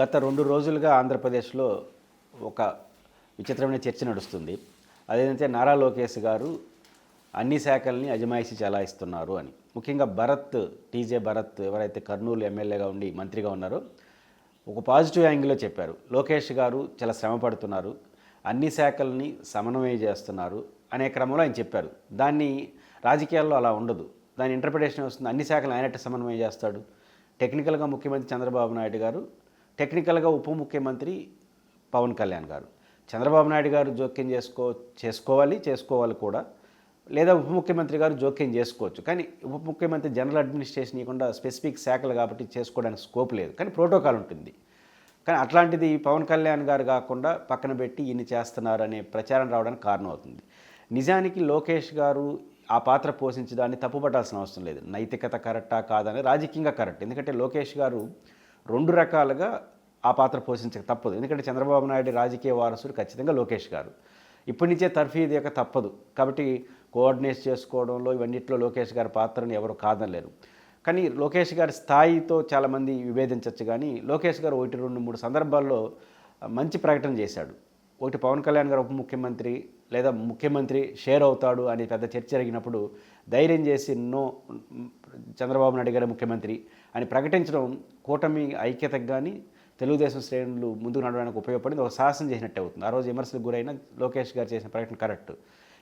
గత రెండు రోజులుగా ఆంధ్రప్రదేశ్లో ఒక విచిత్రమైన చర్చ నడుస్తుంది. అదేంటంటే నారా లోకేష్ గారు అన్ని శాఖల్ని అజమాయిషి చెలాయిస్తున్నారు అని. ముఖ్యంగా భరత్ టీజే భరత్ ఎవరైతే కర్నూలు ఎమ్మెల్యేగా ఉండి మంత్రిగా ఉన్నారో ఒక పాజిటివ్ యాంగిల్లో చెప్పారు. లోకేష్ గారు చాలా శ్రమ పడుతున్నారు. అన్ని శాఖల్ని సమన్వయం చేస్తున్నారు అనే క్రమంలో ఆయన చెప్పారు. దాన్ని రాజకీయాల్లో అలా ఉండదు. దాని ఇంటర్ప్రిటేషన్ వస్తుంది అన్ని శాఖలు ఆయనట్టు సమన్వయం చేస్తాడు. టెక్నికల్గా ముఖ్యమంత్రి చంద్రబాబు నాయుడు గారు టెక్నికల్గా ఉప ముఖ్యమంత్రి పవన్ కళ్యాణ్ గారు. చంద్రబాబు నాయుడు గారు జోక్యం చేసుకో చేసుకోవాలి చేసుకోవాలి కూడా. లేదా ఉప ముఖ్యమంత్రి గారు జోక్యం చేసుకోవచ్చు. కానీ ఉప ముఖ్యమంత్రి జనరల్ అడ్మినిస్ట్రేషన్ ఇవ్వకుండా స్పెసిఫిక్ శాఖలు కాబట్టి చేసుకోవడానికి స్కోప్ లేదు. కానీ ప్రోటోకాల్ ఉంటుంది. కానీ అట్లాంటిది పవన్ కళ్యాణ్ గారు కాకుండా పక్కన పెట్టి ఇన్ని చేస్తున్నారు అనే ప్రచారం రావడానికి కారణం అవుతుంది. నిజానికి లోకేష్ గారు ఆ పాత్ర పోషించడాన్ని తప్పుపట్టాల్సిన అవసరం లేదు. నైతికత కరెక్టా కాదని రాజకీయంగా కరెక్ట్. ఎందుకంటే లోకేష్ గారు రెండు రకాలుగా ఆ పాత్ర పోషించక తప్పదు. ఎందుకంటే చంద్రబాబు నాయుడు రాజకీయ వారసుడు ఖచ్చితంగా లోకేష్ గారు. ఇప్పటి నుంచే తర్ఫీదు యొక్క తప్పదు. కాబట్టి కోఆర్డినేట్ చేసుకోవడంలో ఇవన్నిట్లో లోకేష్ గారి పాత్రను ఎవరు కాదనలేరు. కానీ లోకేష్ గారి స్థాయితో చాలామంది విభేదించవచ్చు కానీ లోకేష్ గారు ఒకటి రెండు మూడు సందర్భాల్లో మంచి ప్రకటన చేశాడు. ఒకటి పవన్ కళ్యాణ్ గారు ఉప ముఖ్యమంత్రి లేదా ముఖ్యమంత్రి షేర్ అవుతాడు అని పెద్ద చర్చ జరిగినప్పుడు ధైర్యం చేసి నో చంద్రబాబు నాయుడు గారు ముఖ్యమంత్రి అని ప్రకటించడం కూటమి ఐక్యతకు కానీ తెలుగుదేశం శ్రేణులు ముందుకు నడవడానికి ఉపయోగపడింది. ఒక సాహసం చేసినట్టే అవుతుంది. ఆ రోజు విమర్శలకు గురైన లోకేష్ గారు చేసిన ప్రకటన కరెక్ట్.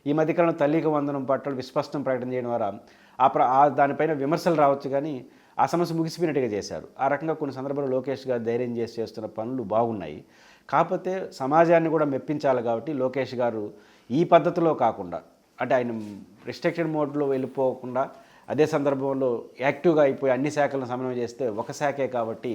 ఈ మధ్యకాలంలో తల్లికి వందనం పట్ల విస్పష్టం ప్రకటన చేయడం ద్వారా ఆ ప్ర దానిపైన విమర్శలు రావచ్చు కానీ ఆ సమస్య ముగిసిపోయినట్టుగా చేశారు. ఆ రకంగా కొన్ని సందర్భాల్లో లోకేష్ గారు ధైర్యం చేసి చేస్తున్న పనులు బాగున్నాయి. కాకపోతే సమాజాన్ని కూడా మెప్పించాలి కాబట్టి లోకేష్ గారు ఈ పద్ధతిలో కాకుండా అంటే ఆయన రిస్ట్రిక్టెడ్ మోడ్లో వెళ్ళిపోకుండా అదే సందర్భంలో యాక్టివ్గా అయిపోయి అన్ని శాఖలను సమన్వయం చేస్తే ఒక శాఖే కాబట్టి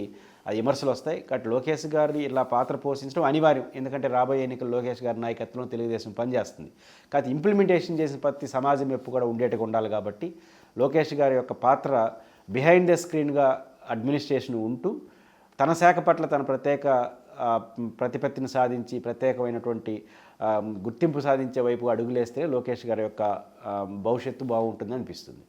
ఆ విమర్శలు వస్తాయి. కాబట్టి లోకేష్ గారిది ఇలా పాత్ర పోషించడం అనివార్యం. ఎందుకంటే రాబోయే ఎన్నికలు లోకేష్ గారి నాయకత్వంలో తెలుగుదేశం పనిచేస్తుంది. కాకపోతే ఇంప్లిమెంటేషన్ చేసిన ప్రతి సమాజం ఎప్పు కూడా ఉండేట్టుగా ఉండాలి కాబట్టి లోకేష్ గారి యొక్క పాత్ర బిహైండ్ ద స్క్రీన్గా అడ్మినిస్ట్రేషన్ ఉంటూ తన శాఖ పట్ల తన ప్రత్యేక ప్రతిపత్తిని సాధించి ప్రత్యేకమైనటువంటి గుర్తింపు సాధించే వైపు అడుగులేస్తే లోకేష్ గారి యొక్క భవిష్యత్తు బాగుంటుంది అనిపిస్తుంది.